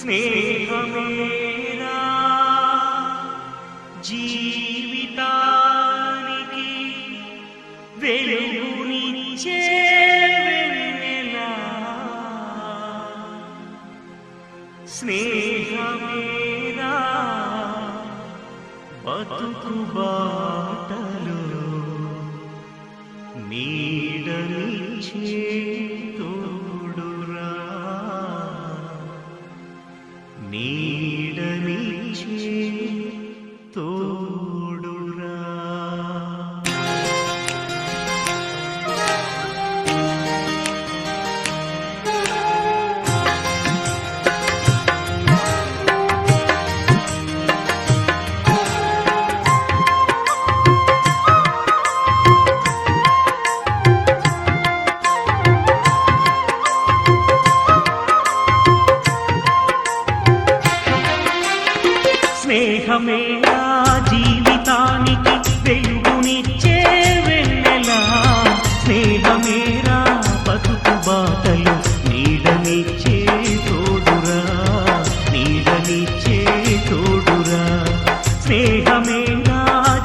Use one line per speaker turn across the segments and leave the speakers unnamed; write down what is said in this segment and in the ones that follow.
స్నేహమేరా జీవితానికి వెలుగునిచ్చే స్నేహమేరా బతుకు బాటలో నీడనిచ్చే నీడనిచ్చే స్నేహమే నా జీవితానికి వెలుగునిచ్చే వెన్నెలా. స్నేహమేరా బతుకు బాటలు నీడనిచ్చే తోడురా. నీడనిచ్చే తోడురా. స్నేహమే నా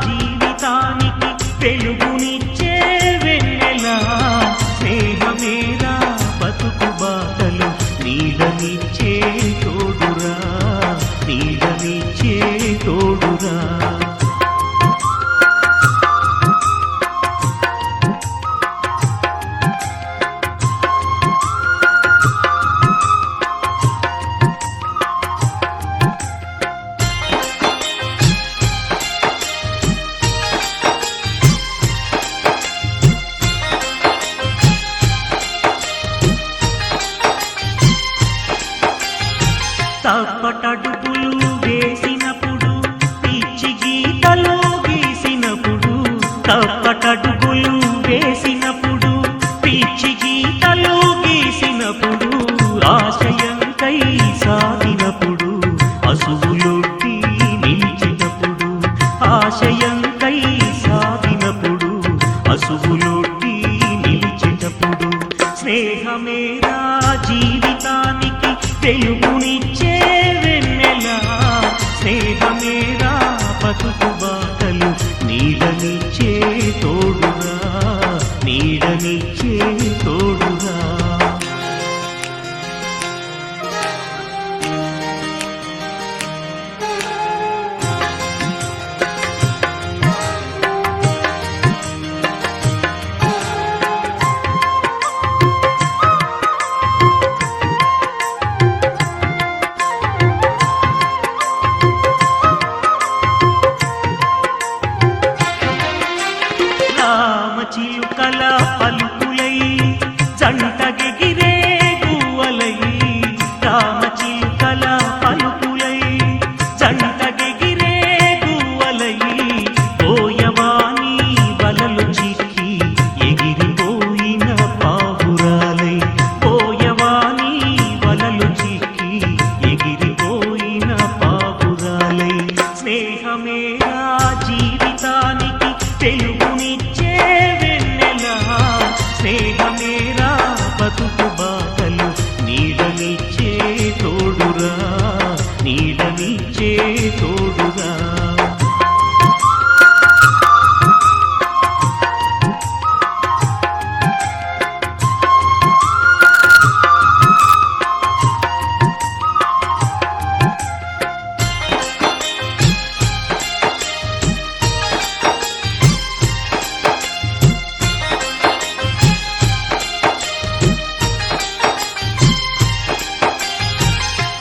జీవితానికి వెలుగునిచ్చే వెన్నెలా. స్నేహమేరా బతుకు బాటలు నీడనిచ్చే తోడురా. నీడనిచ్చే తోడురా. తప్పటడుపులు వేసినప్పుడు పిచ్చి గీతలు గీసినప్పుడు తప్పటడుపులు వేసినప్పుడు పిచ్చి గీతలు గీసినప్పుడు ఆశయంకై సాగినప్పుడు అసువులొట్టి నిలిచినప్పుడు ఆశయంకై సాగినప్పుడు అసువులొట్టి నిలిచినప్పుడు స్నేహమేరా జీవితానికి తెలుగుని తోడురా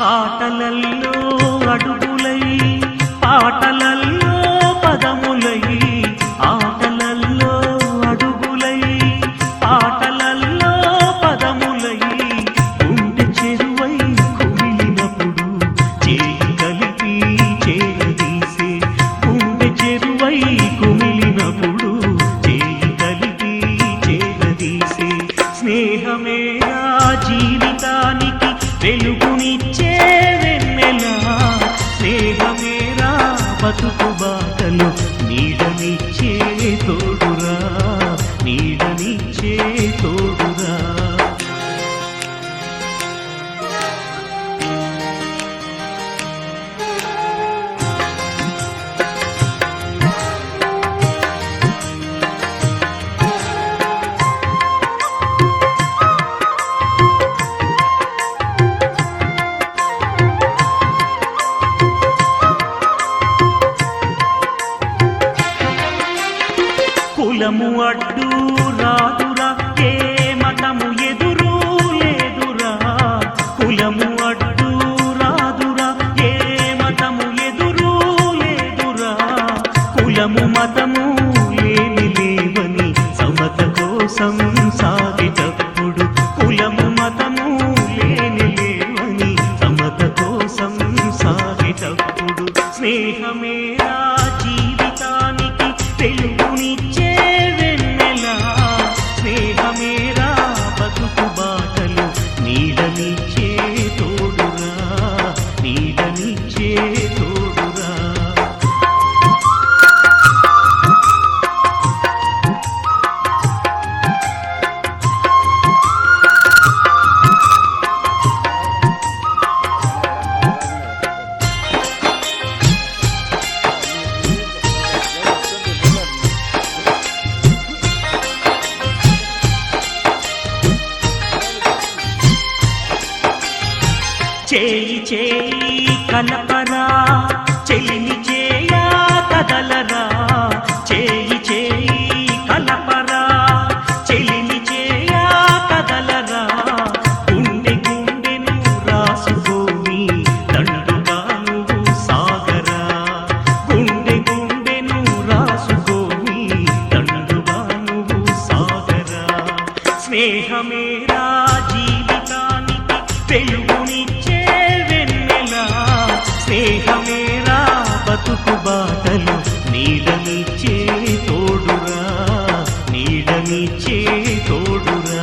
పాటలల్లో అడుగులై పాటలల్లో పదములై ఆటలల్లో అడుగులై పాటలల్లో పదములై గుండె చెరువై కుమిలినప్పుడు చేయి కలిపి చేరదీసే గుండె చెరువై కుమిలినప్పుడు చేయి కలిపి చేరదీసే స్నేహమే జీవితానికి వెలుగునిచ్చే బతుకు బాటలు చేయి చేయి కలపరా చెలిని చేయా కదలరా. చేయి చేయి కలపరా చెలిని చేయా కదలరా. గుండె గుండెను రాసుకోని దండుగా నువ్వు సాగరా. గుండె గుండెను రాసుకోని దండుగా నువ్వు సాగరా. స్నేహమేరా జీవితానికి తెలుగు బాటలు నీడనిచ్చే తోడురా నీడనిచ్చే తోడురా.